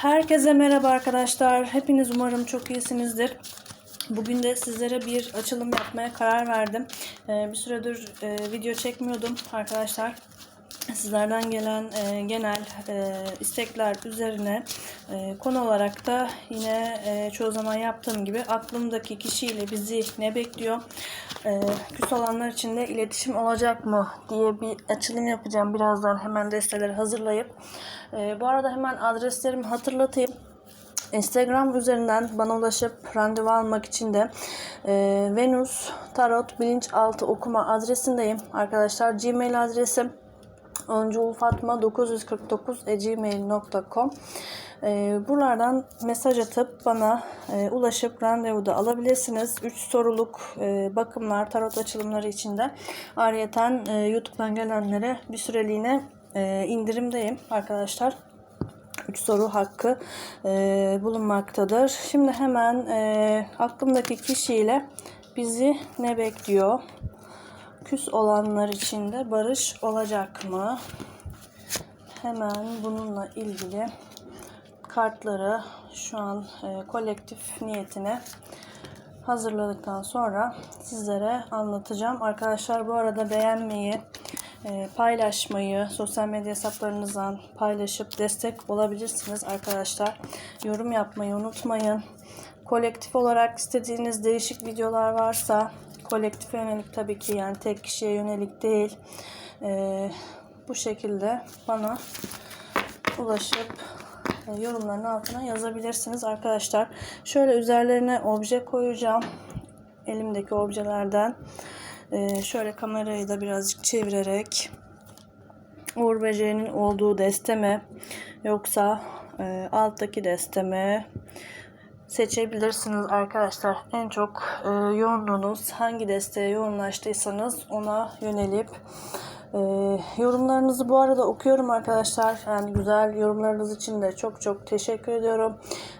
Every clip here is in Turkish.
Herkese merhaba arkadaşlar. Hepiniz umarım çok iyisinizdir. Bugün de sizlere bir açılım yapmaya karar verdim. Ee, bir süredir e, video çekmiyordum arkadaşlar. Sizlerden gelen e, genel e, istekler üzerine e, konu olarak da yine e, çoğu zaman yaptığım gibi aklımdaki kişiyle bizi ne bekliyor? E, küs olanlar için de iletişim olacak mı diye bir açılım yapacağım. Birazdan hemen desteleri hazırlayıp. E, bu arada hemen adreslerimi hatırlatayım. Instagram üzerinden bana ulaşıp randevu almak için de e, Venus Tarot Bilinçaltı Okuma adresindeyim. Arkadaşlar Gmail adresim onculfatma949gmail.com e, Buralardan mesaj atıp bana e, ulaşıp randevu da alabilirsiniz. 3 soruluk e, bakımlar, tarot açılımları için de ayrıyeten e, YouTube'dan gelenlere bir süreliğine e, indirimdeyim arkadaşlar. 3 soru hakkı e, bulunmaktadır. Şimdi hemen e, aklımdaki kişiyle bizi ne bekliyor? Küs olanlar için de barış olacak mı? Hemen bununla ilgili kartları şu an e, kolektif niyetine hazırladıktan sonra sizlere anlatacağım. Arkadaşlar bu arada beğenmeyi, e, paylaşmayı, sosyal medya hesaplarınızdan paylaşıp destek olabilirsiniz arkadaşlar. Yorum yapmayı unutmayın. Kolektif olarak istediğiniz değişik videolar varsa kolektif yönelik tabii ki yani tek kişiye yönelik değil. E, bu şekilde bana ulaşıp e, yorumların altına yazabilirsiniz arkadaşlar. Şöyle üzerlerine obje koyacağım. Elimdeki objelerden. Ee, şöyle kamerayı da birazcık çevirerek Uğur Böceği'nin olduğu desteme yoksa e, alttaki desteme seçebilirsiniz arkadaşlar. En çok e, yoğunluğunuz hangi desteğe yoğunlaştıysanız ona yönelip e, yorumlarınızı bu arada okuyorum arkadaşlar. Yani güzel yorumlarınız için de çok çok teşekkür ediyorum.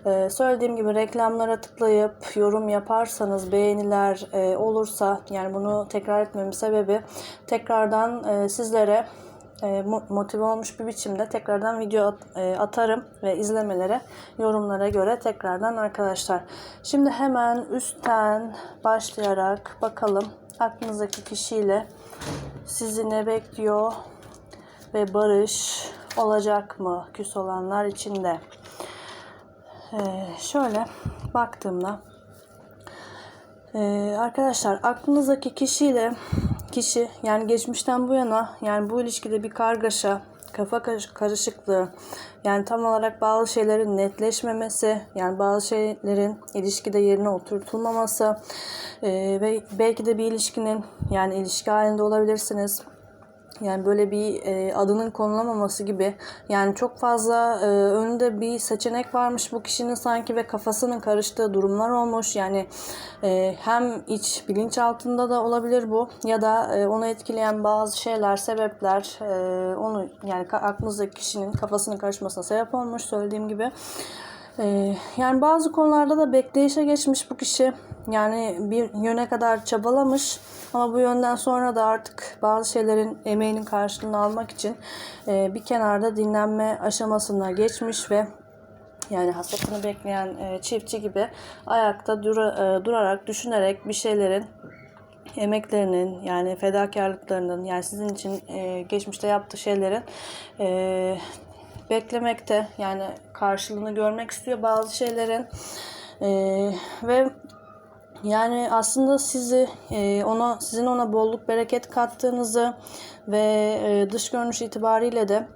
E, söylediğim gibi reklamlara tıklayıp yorum yaparsanız beğeniler e, olursa yani bunu tekrar etmemin sebebi tekrardan e, sizlere motive olmuş bir biçimde tekrardan video e, atarım ve izlemelere, yorumlara göre tekrardan arkadaşlar. Şimdi hemen üstten başlayarak bakalım aklınızdaki kişiyle sizi ne bekliyor ve barış olacak mı küs olanlar içinde? Ee, şöyle baktığımda ee, arkadaşlar aklınızdaki kişiyle kişi yani geçmişten bu yana yani bu ilişkide bir kargaşa kafa karışıklığı yani tam olarak bazı şeylerin netleşmemesi yani bazı şeylerin ilişkide yerine oturtulmaması e, ve belki de bir ilişkinin yani ilişki halinde olabilirsiniz yani böyle bir e, adının konulamaması gibi. Yani çok fazla e, önünde bir seçenek varmış bu kişinin sanki ve kafasının karıştığı durumlar olmuş. Yani e, hem iç bilinç altında da olabilir bu ya da e, onu etkileyen bazı şeyler, sebepler e, onu yani aklınızdaki kişinin kafasının karışmasına sebep olmuş söylediğim gibi. E, yani bazı konularda da bekleyişe geçmiş bu kişi. Yani bir yöne kadar çabalamış ama bu yönden sonra da artık bazı şeylerin emeğinin karşılığını almak için e, bir kenarda dinlenme aşamasına geçmiş ve yani hasatını bekleyen e, çiftçi gibi ayakta e, durarak, düşünerek bir şeylerin emeklerinin yani fedakarlıklarının yani sizin için geçmişte yaptığı şeylerin beklemekte yani karşılığını görmek istiyor bazı şeylerin e, ve yani aslında sizi e, ona sizin ona bolluk bereket kattığınızı ve e, dış görünüş itibariyle de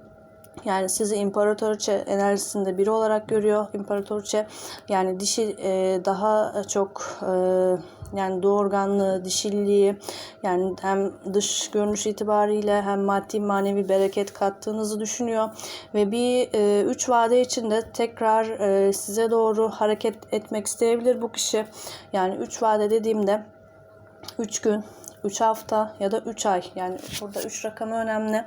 yani sizi imparatoriçe enerjisinde biri olarak görüyor. İmparatoriçe yani dişi e, daha çok e, yani doğurganlığı, dişilliği yani hem dış görünüş itibariyle hem maddi manevi bereket kattığınızı düşünüyor. Ve bir e, üç vade içinde tekrar e, size doğru hareket etmek isteyebilir bu kişi. Yani üç vade dediğimde 3 gün, 3 hafta ya da 3 ay. Yani burada 3 rakamı önemli.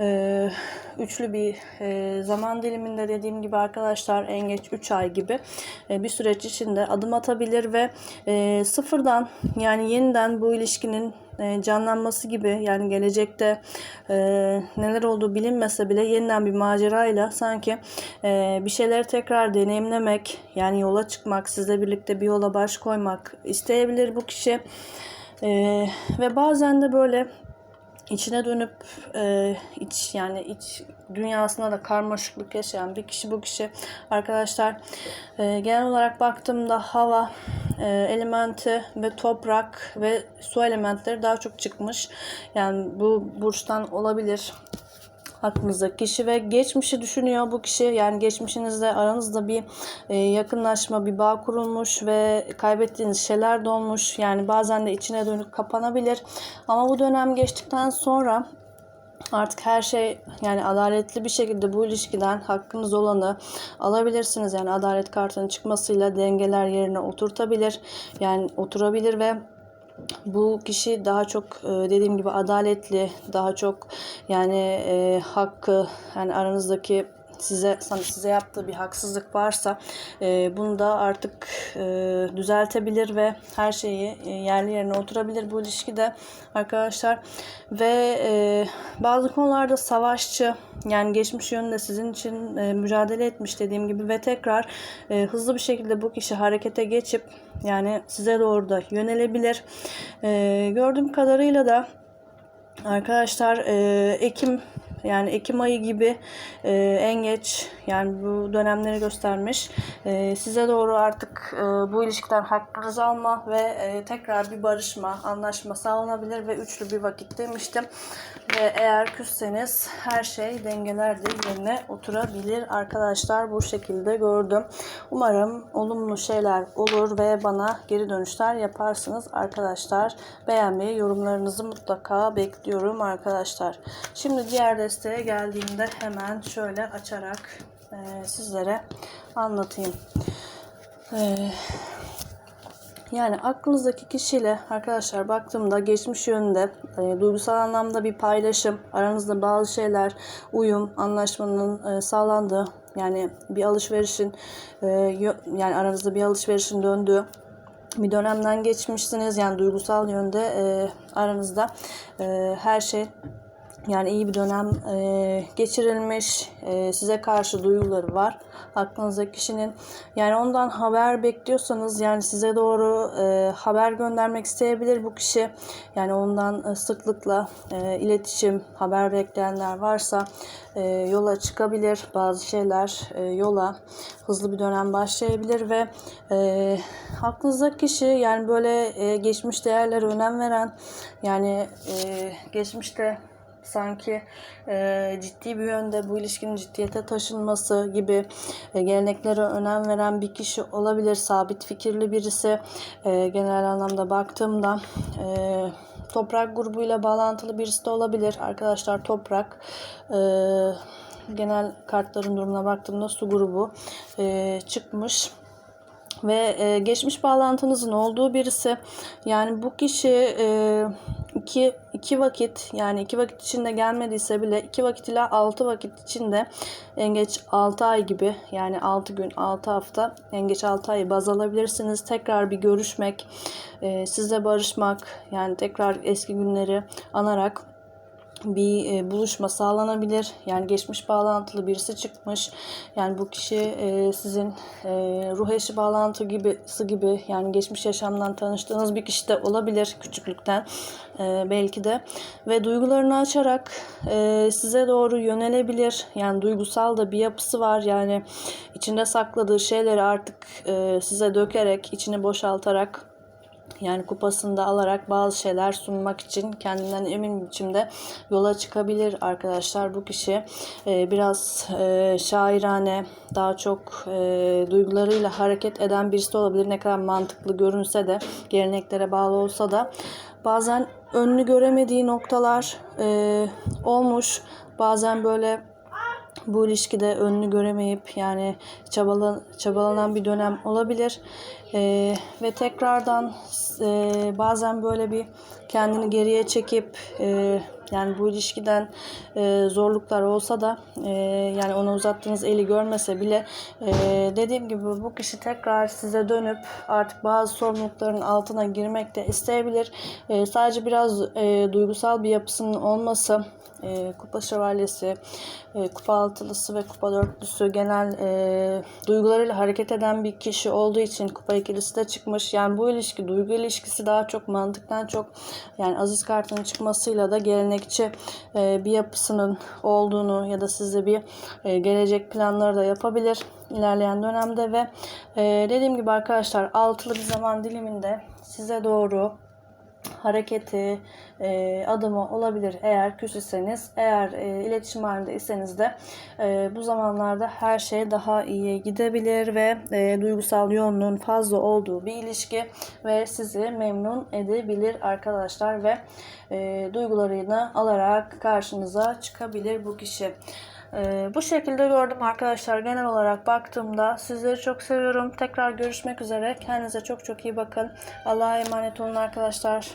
Ee, üçlü bir e, zaman diliminde dediğim gibi arkadaşlar en geç 3 ay gibi e, bir süreç içinde adım atabilir ve e, sıfırdan yani yeniden bu ilişkinin canlanması gibi yani gelecekte e, neler olduğu bilinmese bile yeniden bir macerayla sanki e, bir şeyleri tekrar deneyimlemek yani yola çıkmak sizle birlikte bir yola baş koymak isteyebilir bu kişi E, ve bazen de böyle içine dönüp e, iç yani iç dünyasına da karmaşıklık yaşayan bir kişi bu kişi arkadaşlar e, genel olarak baktığımda hava e, elementi ve toprak ve su elementleri daha çok çıkmış. Yani bu burçtan olabilir aklınızdaki kişi ve geçmişi düşünüyor bu kişi. Yani geçmişinizde aranızda bir e, yakınlaşma, bir bağ kurulmuş ve kaybettiğiniz şeyler de. Yani bazen de içine dönük kapanabilir. Ama bu dönem geçtikten sonra Artık her şey yani adaletli bir şekilde bu ilişkiden hakkınız olanı alabilirsiniz. Yani adalet kartının çıkmasıyla dengeler yerine oturtabilir. Yani oturabilir ve bu kişi daha çok e, dediğim gibi adaletli, daha çok yani e, hakkı yani aranızdaki size sana size yaptığı bir haksızlık varsa e, bunu da artık e, düzeltebilir ve her şeyi e, yerli yerine oturabilir bu ilişkide arkadaşlar ve e, bazı konularda savaşçı yani geçmiş yönünde sizin için e, mücadele etmiş dediğim gibi ve tekrar e, hızlı bir şekilde bu kişi harekete geçip yani size doğru da yönelebilir. E, gördüğüm kadarıyla da arkadaşlar e, Ekim yani Ekim ayı gibi e, en geç yani bu dönemleri göstermiş. E, size doğru artık e, bu ilişkiden hakkınızı alma ve e, tekrar bir barışma, anlaşma sağlanabilir ve üçlü bir vakit demiştim. Ve eğer küsseniz her şey dengeler de yerine oturabilir arkadaşlar. Bu şekilde gördüm. Umarım olumlu şeyler olur ve bana geri dönüşler yaparsınız arkadaşlar. Beğenmeyi, yorumlarınızı mutlaka bekliyorum arkadaşlar. Şimdi diğer desteğe geldiğimde hemen şöyle açarak e, sizlere anlatayım. E, yani aklınızdaki kişiyle arkadaşlar baktığımda geçmiş yönde e, duygusal anlamda bir paylaşım, aranızda bazı şeyler, uyum, anlaşmanın e, sağlandığı, yani bir alışverişin e, yani aranızda bir alışverişin döndüğü bir dönemden geçmişsiniz. Yani duygusal yönde e, aranızda e, her şey yani iyi bir dönem e, geçirilmiş. E, size karşı duyguları var. Aklınızdaki kişinin. Yani ondan haber bekliyorsanız yani size doğru e, haber göndermek isteyebilir bu kişi. Yani ondan e, sıklıkla e, iletişim, haber bekleyenler varsa e, yola çıkabilir. Bazı şeyler e, yola hızlı bir dönem başlayabilir ve e, aklınızdaki kişi yani böyle e, geçmiş değerlere önem veren yani e, geçmişte sanki e, ciddi bir yönde bu ilişkinin ciddiyete taşınması gibi e, geleneklere önem veren bir kişi olabilir. Sabit fikirli birisi e, genel anlamda baktığımda e, toprak grubuyla bağlantılı birisi de olabilir. Arkadaşlar toprak e, genel kartların durumuna baktığımda su grubu e, çıkmış ve e, geçmiş bağlantınızın olduğu birisi yani bu kişi e, iki, iki vakit yani iki vakit içinde gelmediyse bile iki vakit ile altı vakit içinde en geç altı ay gibi yani altı gün altı hafta en geç altı ayı baz alabilirsiniz. Tekrar bir görüşmek, e, sizle barışmak yani tekrar eski günleri anarak bir e, buluşma sağlanabilir. Yani geçmiş bağlantılı birisi çıkmış. Yani bu kişi e, sizin e, ruh eşi bağlantı gibisi gibi yani geçmiş yaşamdan tanıştığınız bir kişi de olabilir küçüklükten e, belki de ve duygularını açarak e, size doğru yönelebilir. Yani duygusal da bir yapısı var. Yani içinde sakladığı şeyleri artık e, size dökerek, içini boşaltarak yani kupasını da alarak bazı şeyler sunmak için kendinden emin biçimde yola çıkabilir arkadaşlar. Bu kişi e, biraz e, şairane, daha çok e, duygularıyla hareket eden birisi olabilir. Ne kadar mantıklı görünse de, geleneklere bağlı olsa da bazen önünü göremediği noktalar e, olmuş. Bazen böyle bu ilişkide önünü göremeyip yani çabalan, çabalanan bir dönem olabilir. Ee, ve tekrardan e, bazen böyle bir kendini geriye çekip e, yani bu ilişkiden e, zorluklar olsa da e, yani ona uzattığınız eli görmese bile e, dediğim gibi bu kişi tekrar size dönüp artık bazı sorumlulukların altına girmek de isteyebilir. E, sadece biraz e, duygusal bir yapısının olması e, kupa şövalyesi, e, kupa altılısı ve kupa dörtlüsü genel e, duygularıyla hareket eden bir kişi olduğu için kupa ikilisi de çıkmış. Yani bu ilişki duygu ilişkisi daha çok mantıktan çok yani aziz kartının çıkmasıyla da gelenekçi e, bir yapısının olduğunu ya da size bir e, gelecek planları da yapabilir ilerleyen dönemde ve e, dediğim gibi arkadaşlar altılı bir zaman diliminde size doğru hareketi, e, adımı olabilir eğer küsüseniz. Eğer e, iletişim halindeyseniz de e, bu zamanlarda her şey daha iyiye gidebilir ve e, duygusal yoğunluğun fazla olduğu bir ilişki ve sizi memnun edebilir arkadaşlar ve e, duygularını alarak karşınıza çıkabilir bu kişi. Ee, bu şekilde gördüm arkadaşlar. Genel olarak baktığımda sizleri çok seviyorum. Tekrar görüşmek üzere. Kendinize çok çok iyi bakın. Allah'a emanet olun arkadaşlar.